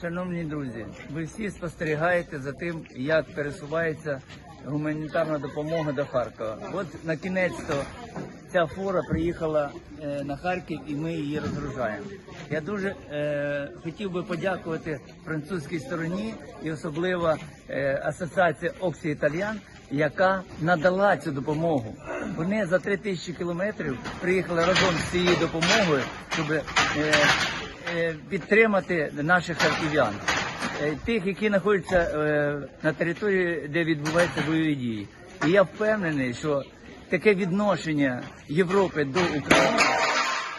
Шановні друзі, ви всі спостерігаєте за тим, як пересувається гуманітарна допомога до Харкова. От на кінець то ця фура приїхала е, на Харків і ми її розгружаємо. Я дуже е, хотів би подякувати французькій стороні і особливо е, асоціації Оксі Італіан, яка надала цю допомогу. Вони за три тисячі кілометрів приїхали разом з цією допомогою, щоб е, підтримати наших харків'ян, е, тих, які знаходяться е, на території, де відбуваються бойові дії. І я впевнений, що таке відношення Європи до України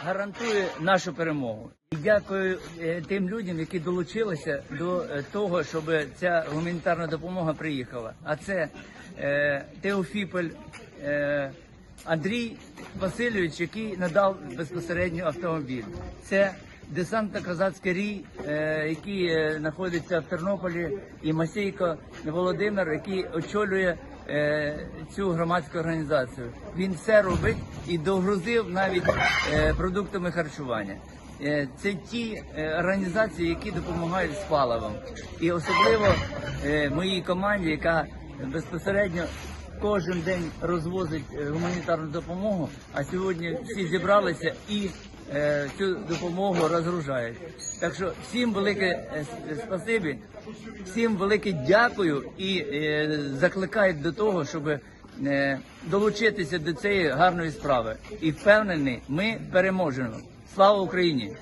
гарантує нашу перемогу. І дякую е, тим людям, які долучилися до е, того, щоб ця гуманітарна допомога приїхала. А це е, Теофіпель. Е, Андрій Васильович, який надав безпосередньо автомобіль. Це десантно-казацький рій, е, який е, знаходиться в Тернополі, і Масейко Володимир, який очолює е, цю громадську організацію. Він все робить і догрузив навіть продуктами харчування. Це ті організації, які допомагають з паливом, і особливо моїй команді, яка безпосередньо кожен день розвозить е, гуманітарну допомогу, а сьогодні всі зібралися і е, цю допомогу розгружають. Так що всім велике е, спасибі, всім велике дякую і закликають до того, щоб е, долучитися до цієї гарної справи. І впевнений, ми переможемо. Слава Україні!